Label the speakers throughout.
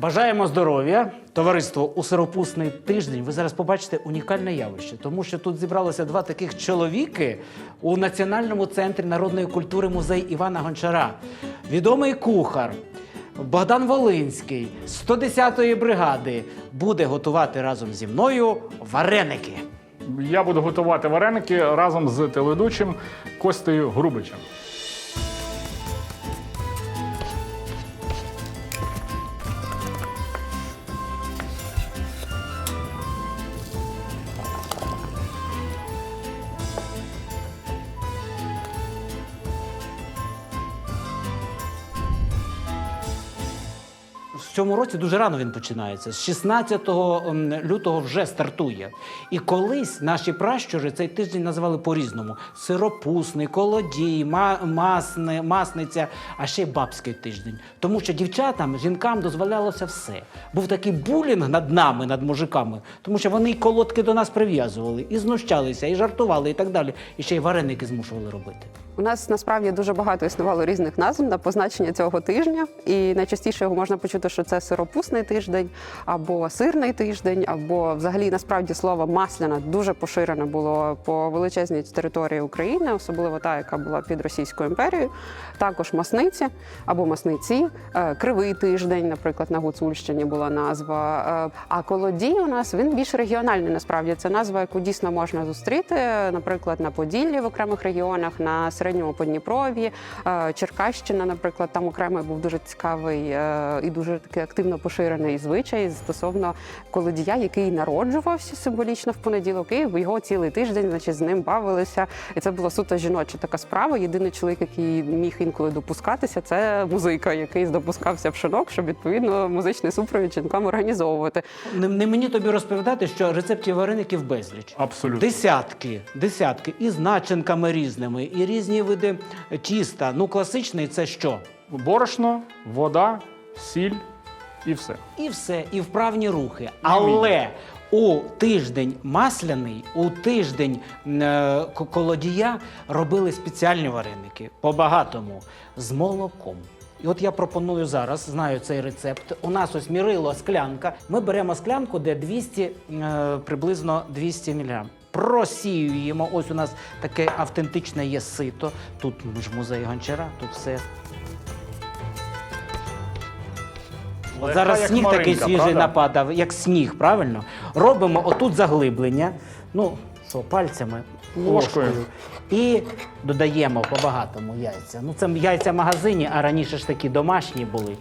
Speaker 1: Бажаємо здоров'я, товариство у сиропусний тиждень. Ви зараз побачите унікальне явище, тому що тут зібралося два таких чоловіки у Національному центрі народної культури музей Івана Гончара. Відомий кухар Богдан Волинський з 110-ї бригади буде готувати разом зі мною вареники.
Speaker 2: Я буду готувати вареники разом з телеведучим Костею Грубичем.
Speaker 1: Цьому році дуже рано він починається. З 16 лютого вже стартує. І колись наші пращури цей тиждень називали по-різному: сиропусний, колодій, ма- масне, масниця, а ще й бабський тиждень. Тому що дівчатам, жінкам дозволялося все. Був такий булінг над нами, над мужиками, тому що вони й колодки до нас прив'язували, і знущалися, і жартували, і так далі. І ще й вареники змушували робити.
Speaker 3: У нас насправді дуже багато існувало різних назв на позначення цього тижня, і найчастіше його можна почути, що це сиропусний тиждень, або сирний тиждень, або взагалі насправді слово масляна дуже поширене було по величезній території України, особливо та, яка була під Російською імперією. Також масниці або масниці, Е, кривий тиждень, наприклад, на Гуцульщині була назва. Е, А колодій у нас він більш регіональний. Насправді це назва, яку дійсно можна зустріти, наприклад, на Поділлі в окремих регіонах, на середньому Подніпров'ї, е, Черкащина, наприклад, там окремий був дуже цікавий е, і дуже такий активно поширений звичай стосовно колодія, який народжувався символічно в понеділок, і його цілий тиждень, значить, з ним бавилися. І це була суто жіноча така справа. Єдиний чоловік, який міг інколи допускатися, це музика, який допускався в шинок, щоб відповідно музичний супровід жінкам організовувати.
Speaker 1: Не, не мені тобі розповідати, що рецептів вареників безліч.
Speaker 2: Абсолютно.
Speaker 1: Десятки, десятки. І з начинками різними, і різні види тіста. Ну, класичний це що?
Speaker 2: Борошно, вода, сіль і все.
Speaker 1: І все, і вправні рухи. Але у тиждень масляний, у тиждень е, колодія робили спеціальні вареники по-багатому з молоком. І от я пропоную зараз, знаю цей рецепт. У нас ось мірило склянка. Ми беремо склянку, де 200, е, приблизно 200 мг. Просіюємо. Ось у нас таке автентичне є сито. Тут ж музей гончара, тут все От зараз
Speaker 2: як
Speaker 1: сніг такий свіжий
Speaker 2: правда?
Speaker 1: нападав, як сніг, правильно? Робимо отут заглиблення. Ну, що, пальцями,
Speaker 2: Ложкою.
Speaker 1: І додаємо по-багатому яйця. Ну, це яйця в магазині, а раніше ж такі домашні були.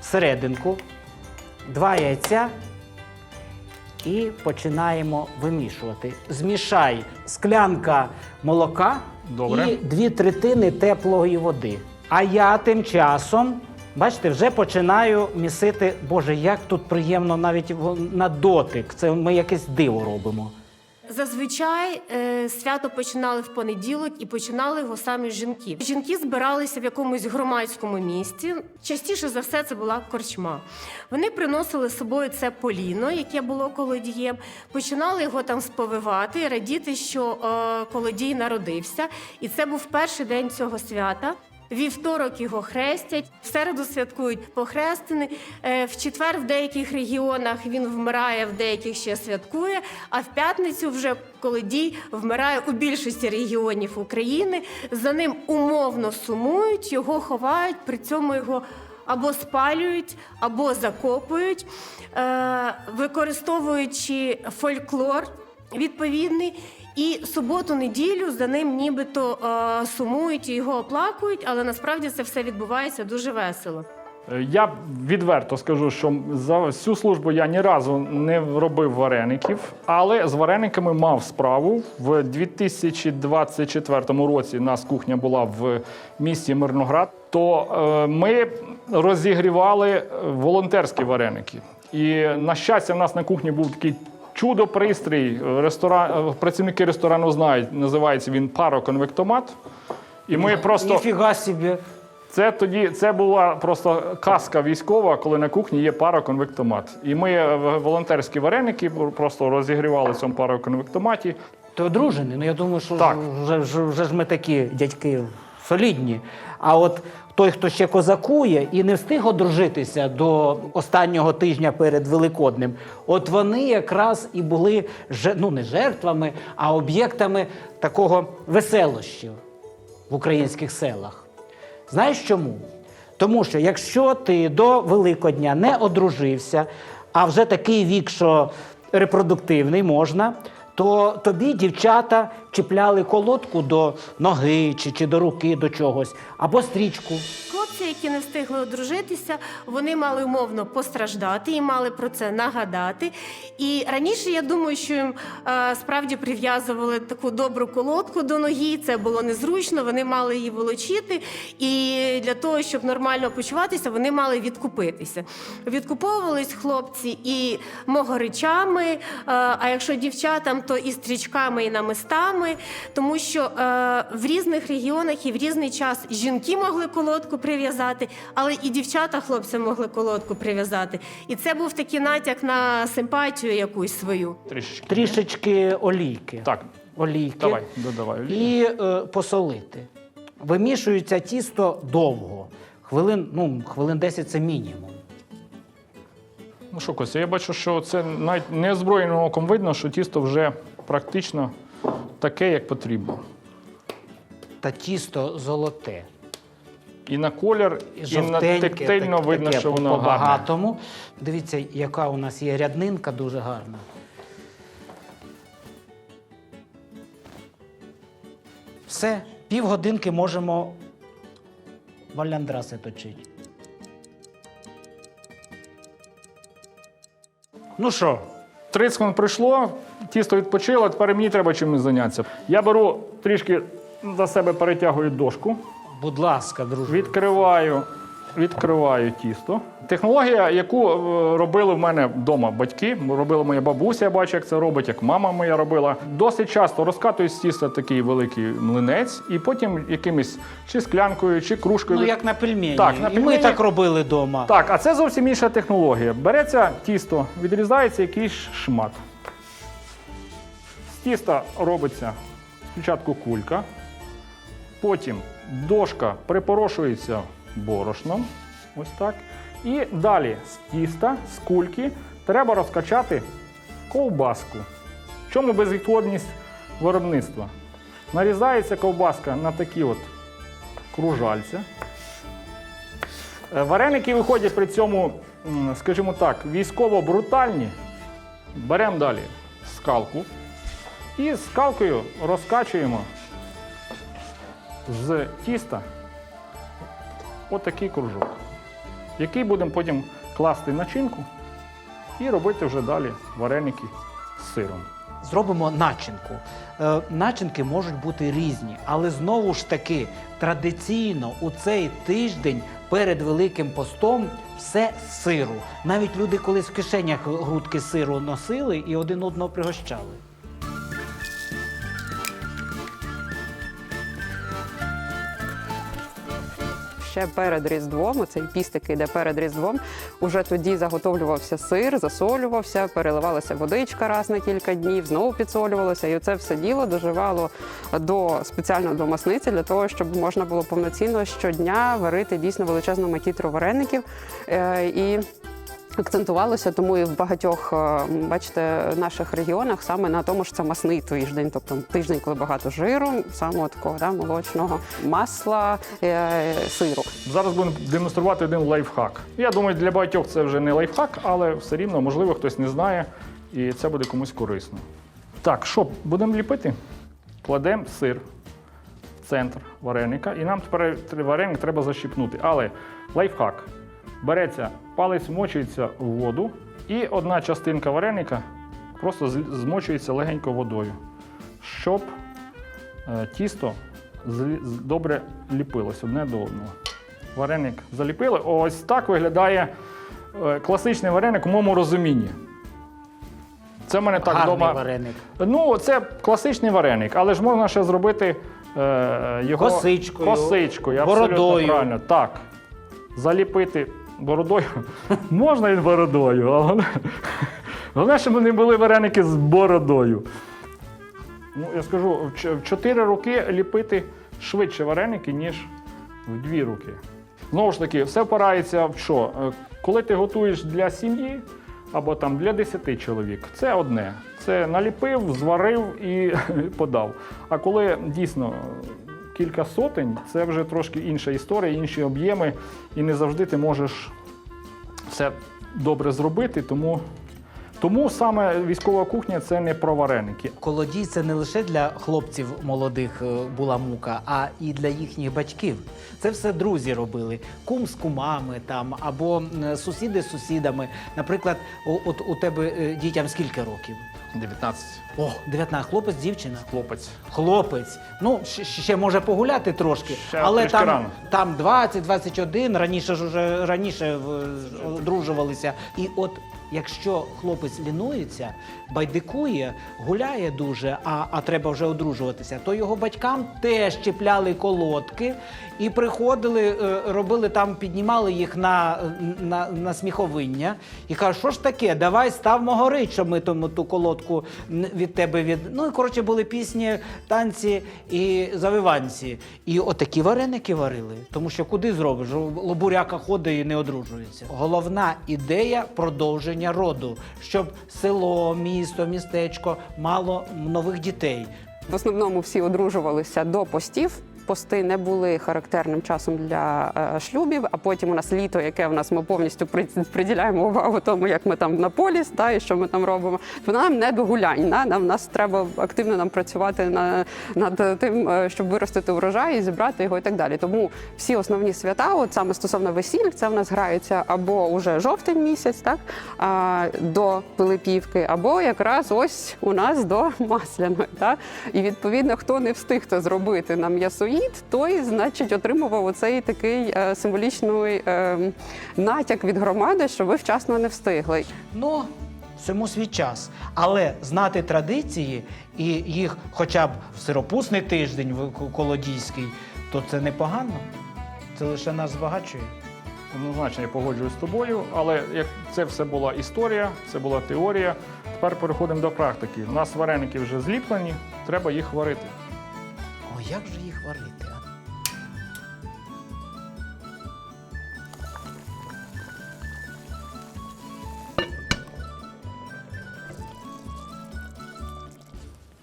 Speaker 1: Всерединку, два яйця. І починаємо вимішувати. Змішай склянка молока
Speaker 2: Добре.
Speaker 1: і дві третини теплої води. А я тим часом, бачите, вже починаю місити. Боже, як тут приємно навіть на дотик. Це ми якесь диво робимо.
Speaker 4: Зазвичай е, свято починали в понеділок і починали його самі жінки. Жінки збиралися в якомусь громадському місці. Частіше за все це була корчма. Вони приносили з собою це поліно, яке було колодієм, починали його там сповивати, радіти, що е, колодій народився. І це був перший день цього свята. Вівторок його хрестять, в середу святкують похрестини. Е, В четвер в деяких регіонах він вмирає, в деяких ще святкує. А в п'ятницю вже колодій вмирає у більшості регіонів України. За ним умовно сумують, його ховають, при цьому його або спалюють, або закопують, е, використовуючи фольклор відповідний. І суботу-неділю за ним нібито е, сумують і його оплакують, але насправді це все відбувається дуже весело.
Speaker 2: Е, Я відверто скажу, що за всю службу я ні разу не робив вареників, але з варениками мав справу. В 2024 році у нас кухня була в місті Мирноград. То е, ми розігрівали волонтерські вареники. І на щастя, в нас на кухні був такий чудо-пристрій. Ресторан, е, працівники ресторану знають, називається він пароконвектомат. І ми просто
Speaker 1: Ніфіга собі.
Speaker 2: це тоді це була просто казка військова, коли на кухні є пароконвектомат. І ми е, волонтерські вареники просто розігрівали в цьому пароконвектоматі.
Speaker 1: Ти одружений? Ну я думаю, що
Speaker 2: Так.
Speaker 1: вже, вже, вже ж ми такі дядьки солідні. А от той, хто ще козакує і не встиг одружитися до останнього тижня перед Великоднем, от вони якраз і були ну, не жертвами, а об'єктами такого веселощів в українських селах. Знаєш чому? Тому що якщо ти до Великодня не одружився, а вже такий вік, що репродуктивний можна, то тобі дівчата чіпляли колодку до ноги чи, чи до руки до чогось, або стрічку.
Speaker 4: Які не встигли одружитися, вони мали умовно постраждати і мали про це нагадати. І раніше я думаю, що їм е, справді прив'язували таку добру колодку до ноги. Це було незручно. Вони мали її волочити. І для того, щоб нормально почуватися, вони мали відкупитися. Відкуповувались хлопці і могоричами. е, а якщо дівчатам, то і стрічками, і намистами, тому що е, в різних регіонах і в різний час жінки могли колодку прив'язати, але і дівчата хлопцям могли колодку прив'язати. І це був такий натяк на симпатію якусь свою.
Speaker 2: Трішечки.
Speaker 1: Трішечки олійки.
Speaker 2: Так,
Speaker 1: Олійки.
Speaker 2: давай, додавай.
Speaker 1: І е, посолити. Вимішується тісто довго. Хвилин, ну, хвилин 10 це мінімум.
Speaker 2: Ну що, Костя, я бачу, що це навіть неозброєним оком видно, що тісто вже практично таке, як потрібно.
Speaker 1: Та тісто золоте.
Speaker 2: І на колір,
Speaker 1: І
Speaker 2: на тактильно
Speaker 1: так-
Speaker 2: видно,
Speaker 1: таке
Speaker 2: що
Speaker 1: по-
Speaker 2: воно гарне.
Speaker 1: по-багатому. Дивіться, яка у нас є ряднинка дуже гарна. Все, півгодинки можемо валяндраси точити. Ну що,
Speaker 2: 30 хвилин пройшло, тісто відпочило, тепер мені треба чимось зайнятися. Я беру трішки за себе перетягую дошку,
Speaker 1: будь ласка, друже.
Speaker 2: відкриваю, відкриваю тісто. Технологія, яку е, робили в мене вдома батьки, робила моя бабуся, я бачу, як це робить, як мама моя робила. Досить часто розкатую з тіста такий великий млинець, і потім якимось чи склянкою, чи кружкою.
Speaker 1: Ну, як на пельмені.
Speaker 2: Так, на
Speaker 1: І ми так робили вдома.
Speaker 2: Так, а це зовсім інша технологія. Береться тісто, відрізається якийсь шмат. З тіста робиться спочатку кулька, потім дошка припорошується борошном. Ось так. І далі з тіста, з кульки треба розкачати ковбаску. В чому безвідходність виробництва? Нарізається ковбаска на такі от кружальця. Е, Вареники виходять при цьому, скажімо так, військово брутальні. Беремо далі скалку і скалкою розкачуємо з тіста отакий кружок, який будемо потім класти начинку і робити вже далі вареники з сиром.
Speaker 1: Зробимо начинку. Е, начинки можуть бути різні, але знову ж таки традиційно у цей тиждень перед Великим постом все сиру. Навіть люди колись в кишенях грудки сиру носили і один одного пригощали.
Speaker 3: Ще перед Різдвом, оцей пістик йде перед Різдвом, уже тоді заготовлювався сир, засолювався, переливалася водичка раз на кілька днів, знову підсолювалося. І це все діло доживало до спеціально до масниці для того, щоб можна було повноцінно щодня варити дійсно величезну макітру вареників. Е, І Акцентувалося тому і в багатьох, е, бачите, наших регіонах саме на тому, що це масний тиждень, тобто тиждень, коли багато жиру, саме такого да, молочного масла, е, сиру.
Speaker 2: Зараз будемо демонструвати один лайфхак. Я думаю, для багатьох це вже не лайфхак, але все рівно, можливо, хтось не знає, і це буде комусь корисно. Так, що будемо ліпити? Кладемо сир в центр вареника, і нам тепер вареник треба защіпнути. Але лайфхак. Береться, палець вмочується в воду, і одна частинка вареника просто змочується легенько водою, щоб е, тісто добре ліпилось одне до одного. Вареник заліпили. Ось так виглядає е, класичний вареник у моєму розумінні. Це в мене так
Speaker 1: Гарний
Speaker 2: вдома.
Speaker 1: вареник.
Speaker 2: Ну, це класичний вареник, але ж можна ще зробити е, його
Speaker 1: Косичкою,
Speaker 2: косичкою абсолютно
Speaker 1: бородою.
Speaker 2: правильно. Так. Заліпити бородою. можна і бородою, але головне, щоб вони були вареники з бородою. Ну, я скажу, в 4 роки ліпити швидше вареники, ніж в дві руки. Знову ж таки, все впирається в що? Е, Коли ти готуєш для сім'ї або там для 10 чоловік, це одне. Це наліпив, зварив і подав. А коли дійсно кілька сотень, це вже трошки інша історія, інші об'єми, і не завжди ти можеш все добре зробити. Тому, тому саме військова кухня це не про вареники.
Speaker 1: Колодій це не лише для хлопців молодих е, була мука, а і для їхніх батьків. Це все друзі робили. Кум з кумами там або е, сусіди з сусідами. Наприклад, от у тебе е, дітям скільки років?
Speaker 2: 19
Speaker 1: О, 19. Хлопець, дівчина.
Speaker 2: хлопець.
Speaker 1: Хлопець. Ну, ще, може погуляти трошки,
Speaker 2: Ще
Speaker 1: але там,
Speaker 2: рано.
Speaker 1: там 20, 21, раніше ж уже раніше одружувалися. І от якщо хлопець лінується, байдикує, гуляє дуже, а, а треба вже одружуватися, то його батькам теж чіпляли колодки і приходили, е, робили там, піднімали їх на, на, на сміховиння і кажуть, що ж таке, давай ставмо горить, щоб ми тому ту колодку від тебе від. Ну і коротше були пісні, танці і завиванці. І отакі вареники варили. Тому що куди зробиш? Лобуряка ходить і не одружується. Головна ідея продовження роду, щоб село, місто, містечко мало нових дітей.
Speaker 3: В основному всі одружувалися до постів. Пости не були характерним часом для е, шлюбів, а потім у нас літо, яке в нас ми повністю приділяємо увагу тому, як ми там на полі, та, і що ми там робимо. То нам не до гулянь. Да? Нам нас треба активно нам працювати на, над тим, е, щоб виростити урожай і зібрати його і так далі. Тому всі основні свята, от саме стосовно весіль, це в нас грається або уже жовтень місяць, так а, до Пилипівки, або якраз ось у нас до масляної. Так? І відповідно, хто не встиг це зробити на м'ясоїд, той, значить, отримував оцей такий е, символічний е, натяк від громади, що ви вчасно не встигли.
Speaker 1: Ну, всьому свій час. Але знати традиції і їх хоча б в сиропусний тиждень в колодійський, то це непогано. Це лише нас збагачує.
Speaker 2: Однозначно я погоджуюсь з тобою, але як це все була історія, це була теорія. Тепер переходимо до практики. У нас вареники вже зліплені, треба їх варити.
Speaker 1: Як же їх варити? а?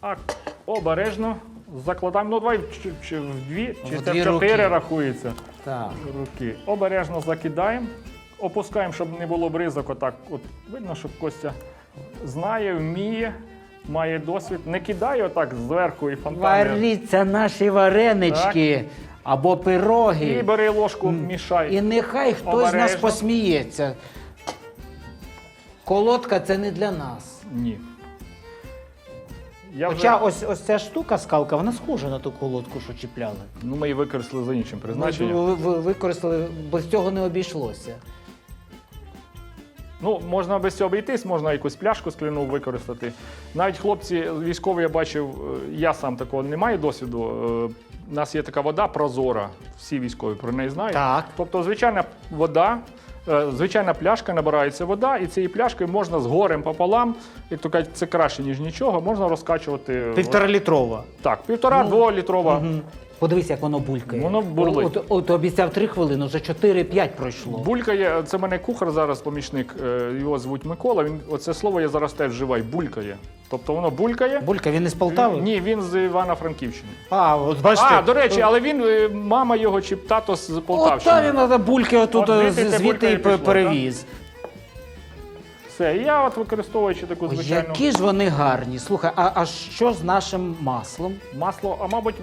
Speaker 2: А обережно закладаємо. Ну, давай чи, чи в дві, чи
Speaker 1: В
Speaker 2: це
Speaker 1: дві
Speaker 2: чотири
Speaker 1: руки.
Speaker 2: рахується.
Speaker 1: Так.
Speaker 2: Руки. Обережно закидаємо, опускаємо, щоб не було бризок. Отак. От видно, що Костя знає, вміє, має досвід. Не кидає отак зверху і фонтанує.
Speaker 1: Варіться наші варенички або пироги.
Speaker 2: І бери ложку, мішай.
Speaker 1: І нехай хтось з нас
Speaker 2: Обережно.
Speaker 1: посміється. Колодка це не для нас.
Speaker 2: Ні. Я
Speaker 1: Хоча
Speaker 2: вже,
Speaker 1: ось, ось ця штука скалка, вона схожа на ту колодку, що чіпляли.
Speaker 2: ну, ми її використали за іншим призначенням.
Speaker 1: ви- ви- використали, без цього не обійшлося.
Speaker 2: Ну, можна без цього обійтись, можна якусь пляшку скляну використати. Навіть хлопці військові я бачив, е, я сам такого не маю досвіду. е, У нас є така вода прозора, всі військові про неї знають.
Speaker 1: Так.
Speaker 2: Тобто, звичайна вода, е, звичайна пляшка, набирається вода, і цією пляшкою можна з горем пополам, як то кажуть, це краще, ніж нічого, можна розкачувати. е,
Speaker 1: Півтора літрова.
Speaker 2: Так, півтора-дволітрова.
Speaker 1: Мгм. Подивись, як воно булькає.
Speaker 2: Воно бурлить.
Speaker 1: От, от обіцяв 3 хвилини, вже 4-5 пройшло.
Speaker 2: Булькає, це в мене кухар зараз, помічник, е, його звуть Микола. Він оце слово я зараз теж вживаю, булькає. Тобто воно булькає.
Speaker 1: Булька, він із Полтави?
Speaker 2: Ні, він з Івано-Франківщини.
Speaker 1: А, от бачите.
Speaker 2: А, до речі, але він, е, мама його чи тато з
Speaker 1: От та він бульки отут
Speaker 2: От
Speaker 1: е,
Speaker 2: звідти те
Speaker 1: звідти
Speaker 2: булька і
Speaker 1: і
Speaker 2: пішло,
Speaker 1: перевіз.
Speaker 2: Все, і я от використовуючи таку
Speaker 1: Ой,
Speaker 2: звичайну
Speaker 1: Які ж вони гарні. Слухай, а, а що з нашим маслом?
Speaker 2: масло, а мабуть,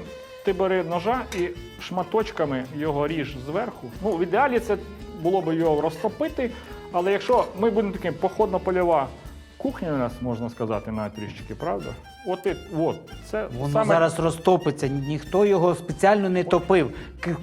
Speaker 2: ти бери ножа і шматочками його ріж зверху. Ну, в ідеалі це було б його розтопити, але якщо ми будемо таким походно-польова кухня у нас, можна сказати, на трішечки, правда? От, і, от це
Speaker 1: Воно
Speaker 2: саме
Speaker 1: зараз розтопиться, ніхто його спеціально не топив.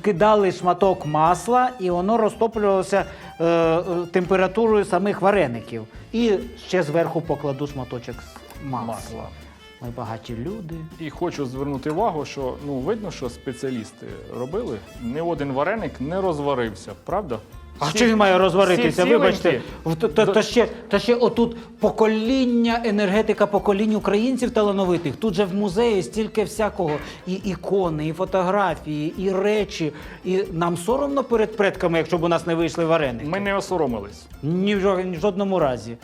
Speaker 1: Кидали шматок масла, і воно розтоплювалося е, е, температурою самих вареників. І ще зверху покладу шматочок масла.
Speaker 2: масла.
Speaker 1: Ми багаті люди.
Speaker 2: І хочу звернути увагу, що ну видно, що спеціалісти робили. Ні один вареник не розварився, правда?
Speaker 1: А
Speaker 2: Всі-
Speaker 1: що він має розваритися?
Speaker 2: всі
Speaker 1: Вибачте. В- та, та ще, та ще отут покоління, енергетика поколінь українців талановитих. Тут же в музеї стільки всякого. І ікони, і фотографії, і речі. І нам соромно перед предками, якщо б у нас не вийшли вареники.
Speaker 2: Ми не осоромились.
Speaker 1: Ні в жо- ні в жодному разі.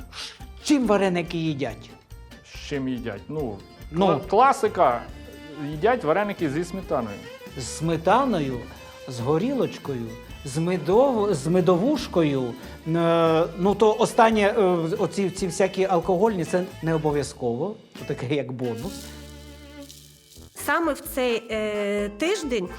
Speaker 1: Чим вареники їдять?
Speaker 2: З чим їдять? Ну,
Speaker 1: Ну.
Speaker 2: класика. Їдять вареники зі сметаною.
Speaker 1: З сметаною, з горілочкою, з, медов... з медовушкою. Е, ну то останнє, е, оці ці всякі алкогольні, це не обов'язково. Це таке як бонус.
Speaker 4: Саме в цей е, тиждень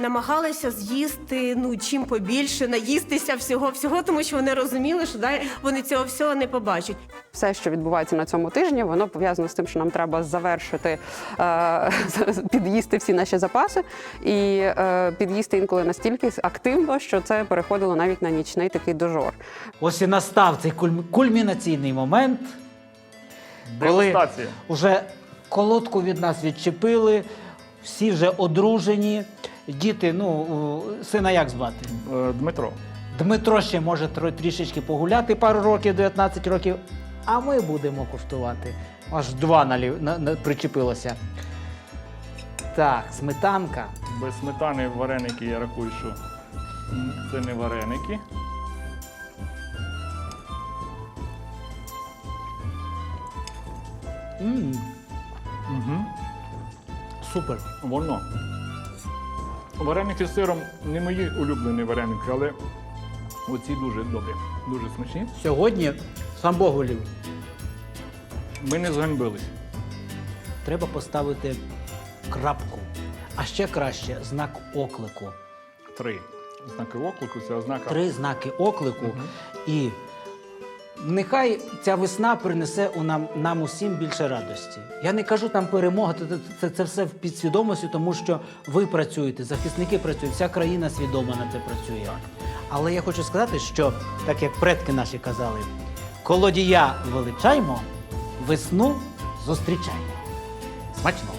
Speaker 4: намагалися з'їсти ну чим побільше, наїстися всього, всього, тому що вони розуміли, що да, вони цього всього не побачать.
Speaker 3: Все, що відбувається на цьому тижні, воно пов'язано з тим, що нам треба завершити е, під'їсти всі наші запаси і е, під'їсти інколи настільки активно, що це переходило навіть на нічний такий дожор.
Speaker 1: Ось і настав цей кульм- кульмінаційний момент, коли
Speaker 2: Дегустація.
Speaker 1: вже колодку від нас відчепили, всі вже одружені. Діти, ну, сина як звати?
Speaker 2: Е, Дмитро.
Speaker 1: Дмитро ще може трішечки погуляти пару років, 19 років, а ми будемо куштувати. Аж два налів, на, на, причепилося. Так, сметанка.
Speaker 2: Без сметани вареники, я рахую, що це не вареники.
Speaker 1: м
Speaker 2: Угу.
Speaker 1: супер.
Speaker 2: Воно. Вареники з сиром не мої улюблені вареники, але оці дуже добрі, дуже смачні.
Speaker 1: Сьогодні сам Бог волів.
Speaker 2: Ми не зганьбились.
Speaker 1: Треба поставити крапку. А ще краще знак оклику.
Speaker 2: Три. Знаки оклику це ознака.
Speaker 1: Три знаки оклику. І нехай ця весна принесе у нам, нам усім більше радості. Я не кажу там перемога, це, це, це, все в підсвідомості, тому що ви працюєте, захисники працюють, вся країна свідомо на це працює. Але я хочу сказати, що так як предки наші казали, колодія величаймо, весну зустрічаймо. Смачного!